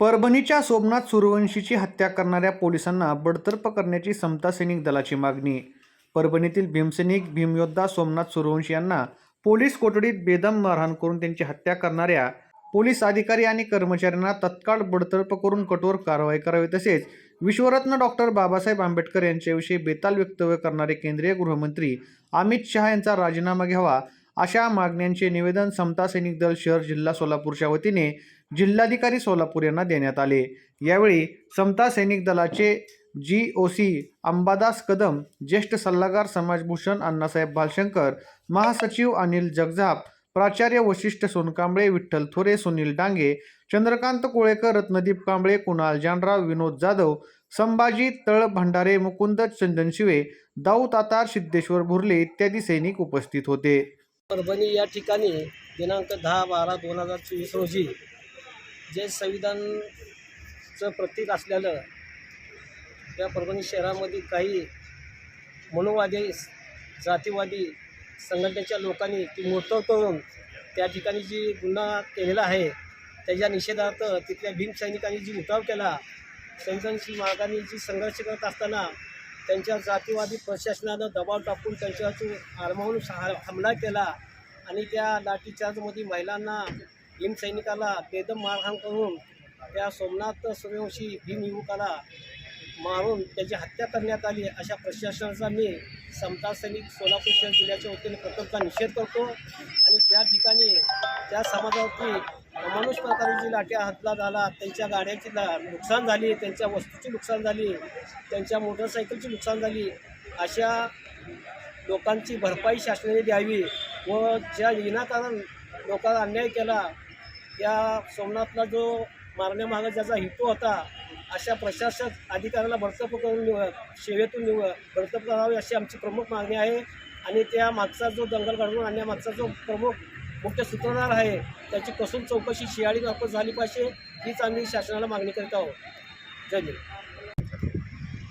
परभणीच्या सोमनाथ सूर्यवंशीची हत्या करणाऱ्या पोलिसांना बडतर्फ करण्याची समता सैनिक दलाची मागणी. परभणीतील भीमसैनिक भीमयोद्धा सोमनाथ सूर्यवंशी यांना पोलीस कोठडीत बेदम मारहाण करून त्यांची हत्या करणाऱ्या पोलीस अधिकारी आणि कर्मचाऱ्यांना तत्काळ बडतर्फ करून कठोर कारवाई करावी तसेच विश्वरत्न डॉक्टर बाबासाहेब आंबेडकर यांच्याविषयी बेताल वक्तव्य करणारे केंद्रीय गृहमंत्री अमित शहा यांचा राजीनामा घ्यावा अशा मागण्यांचे निवेदन समता सैनिक दल शहर जिल्हा सोलापूरच्या वतीने जिल्हाधिकारी सोलापूर यांना देण्यात आले. यावेळी समता सैनिक दलाचे G O C Ambadas Kadam ज्येष्ठ सल्लागार समाजभूषण अण्णासाहेब भालशंकर महासचिव अनिल जगजाप प्राचार्य वशिष्ठ सोनकांबळे विठ्ठल थोरे सुनील डांगे चंद्रकांत कोळेकर रत्नदीप कांबळे कुणाल जानराव विनोद जाधव संभाजी तळ भंडारे मुकुंद चंदनशिवे दाऊ तातार सिद्धेश्वर भुरले इत्यादी सैनिक उपस्थित होते. परभणी या ठिकाणी दिनांक दहा बारा दोन हजार चोवीस रोजी जे संविधानचं प्रतीक असलेलं त्या परभणी शहरामध्ये काही मनोवादी जातीवादी संघटनेच्या लोकांनी ती मोठं करून त्या ठिकाणी जी गुन्हा केलेला आहे त्याच्या निषेधार्थ तिथल्या भीम सैनिकांनी जी उठाव केला संवेदनशील मार्गाने जी संघर्ष करत असताना त्यांच्या जातीवादी प्रशासनानं दबाव टाकून त्यांच्यावर आरमावून हमला केला आणि त्या लाठीचार्जमध्ये महिलांना भीम सैनिकाला बेदम मारहाण करून त्या सोमनाथ सूर्यवंशी भीम युवकाला मारून त्याची हत्या करण्यात आली अशा प्रशासनाचा मी समता सैनिक सोलापूर शहर जिल्ह्याच्या वतीने प्रकल्पचा निषेध करतो. आणि त्या ठिकाणी त्या समाजावरती अमानुष प्रकारे लाट्या लाठ्या झाला त्यांच्या गाड्याची ला नुकसान झाली त्यांच्या वस्तूची नुकसान झाली त्यांच्या मोटरसायकलची नुकसान झाली अशा लोकांची भरपाई शासनाने द्यावी व ज्या विनाकारण लोकांना अन्याय केला त्या सोमनाथला जो मारण्यामागं ज्याचा हेतू होता अशा प्रशासक अधिकाऱ्याला बडतर्फ करून निव सेवेतून निव बडतर्फ करावी अशी आमची प्रमुख मागणी आहे. आणि त्या मागचा जो दंगल घडवून आणण्यामागचा जो प्रमुख मुख्य सूत्रधार आहे त्याची कसून चौकशी शियाळी मार्फत झाली पाहिजे हीच आम्ही शासनाला मागणी करीत आहोत. जय हिंद.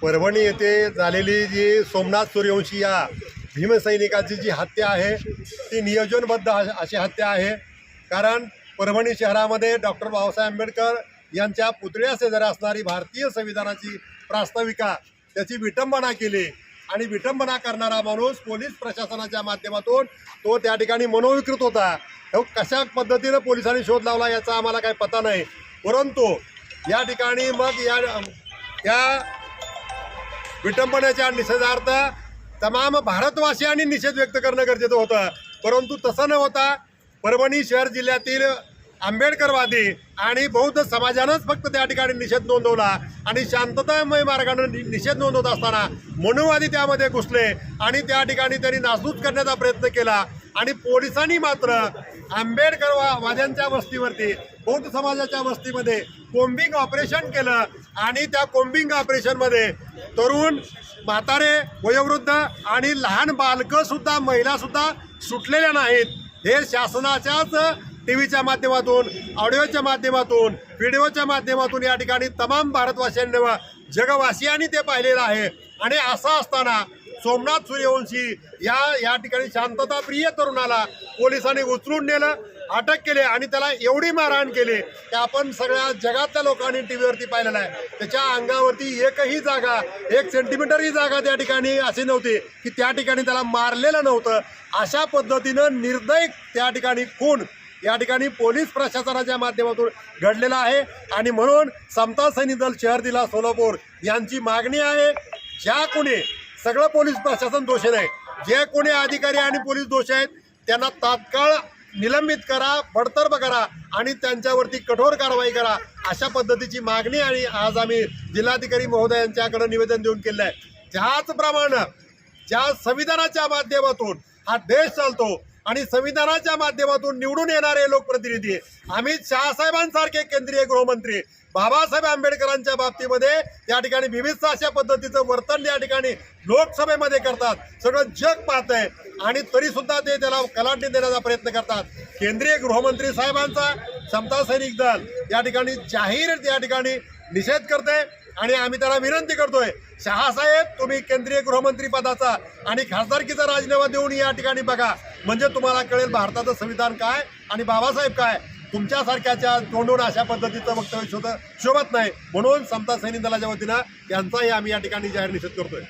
परभणी येथे झालेली जी सोमनाथ सूर्यवंशी या भीमसैनिकाची जी हत्या आहे ती नियोजनबद्ध अशी हत्या आहे. कारण परभणी शहरामध्ये डॉक्टर बाबासाहेब आंबेडकर यांच्या पुतळ्या शेजारी असणारी भारतीय संविधानाची प्रास्ताविका त्याची विटंबना केली. आणि विटंबना करणारा माणूस पोलीस प्रशासनाच्या माध्यमातून तो त्या ठिकाणी मनोविकृत होता. तो कशा पद्धतीनं पोलिसांनी शोध लावला याचा आम्हाला काही पता नाही. परंतु या ठिकाणी मग या या विटंबनेच्या निषेधार्थ तमाम भारतवासियांनी निषेध व्यक्त करणं गरजेचं होतं. परंतु तसं न होता परभणी शहर जिल्ह्यातील आंबेडकरवादी आणि बौद्ध समाजानंच फक्त त्या ठिकाणी निषेध नोंदवला आणि शांततामय मार्गानं नि- निषेध नोंदवत असताना मनुवादी त्यामध्ये घुसले आणि त्या ठिकाणी त्यांनी नासधूस करण्याचा प्रयत्न केला. आणि पोलिसांनी मात्र आंबेडकर वाद्यांच्या वस्तीवरती बौद्ध समाजाच्या वस्तीमध्ये कोम्बिंग ऑपरेशन केलं आणि त्या कोम्बिंग ऑपरेशनमध्ये तरुण म्हातारे वयोवृद्ध आणि लहान बालकंसुद्धा महिलासुद्धा सुटलेल्या नाहीत. हे शासनाच्याच टी व्हीच्या माध्यमातून ऑडिओच्या माध्यमातून व्हिडिओच्या माध्यमातून या ठिकाणी तमाम भारतवासियांनी जगवासियांनी ते पाहिलेलं आहे. आणि असं असताना सोमनाथ सूर्यवंशी या या ठिकाणी शांतताप्रिय तरुणाला पोलिसांनी उचलून नेलं अटक केली आणि त्याला एवढी मारहाण केली की आपण सगळ्या जगातल्या लोकांनी टी व्हीवरती पाहिलेलं आहे. त्याच्या अंगावरती एकही जागा एक सेंटीमीटरही जागा त्या ठिकाणी अशी नव्हती की त्या ठिकाणी त्याला मारलेलं नव्हतं. अशा पद्धतीनं निर्दयक त्या ठिकाणी खून या ठिकाणी पोलीस प्रशासनाच्या माध्यमातून घडलेला आहे. आणि म्हणून समता सैनिक दल शहर दिला सोलापूर यांची मागणी आहे ज्या कोणी सगळं पोलीस प्रशासन दोषी नाही जे कोणी अधिकारी आणि पोलीस दोषी आहेत त्यांना तात्काळ निलंबित करा बडतर्फ करा आणि त्यांच्यावरती कठोर कारवाई करा अशा पद्धतीची मागणी आणि आज आम्ही जिल्हाधिकारी महोदयांच्याकडे निवेदन देऊन केलं आहे त्याचप्रमाणे ज्या संविधानाच्या माध्यमातून हा देश चालतो आणि संविधानाच्या माध्यमातून निवडून येणारे लोकप्रतिनिधी अमित शहासाहेबांसारखे केंद्रीय गृहमंत्री बाबासाहेब आंबेडकरांच्या बाबतीमध्ये या ठिकाणी विविध अशा पद्धतीचं वर्तन या ठिकाणी लोकसभेमध्ये करतात. सगळं जग पाहत आहे आणि तरी सुद्धा ते त्याला कलाटणी देण्याचा प्रयत्न करतात. केंद्रीय गृहमंत्री साहेबांचा समता सैनिक दल या ठिकाणी जाहीर या ठिकाणी निषेध करते आणि आम्ही त्याला विनंती करतोय शहासाहेब तुम्ही केंद्रीय गृहमंत्री पदाचा आणि खासदारकीचा राजीनामा देऊन या ठिकाणी बघा. म्हणजे तुम्हाला कळेल भारताचं संविधान काय आणि बाबासाहेब काय. तुमच्यासारख्याच्या तोंडून अशा पद्धतीचं वक्तव्य शोध शोभत नाही. म्हणून समता सैनिक दलाच्या वतीनं त्यांचाही आम्ही या ठिकाणी जाहीर निषेध करतोय.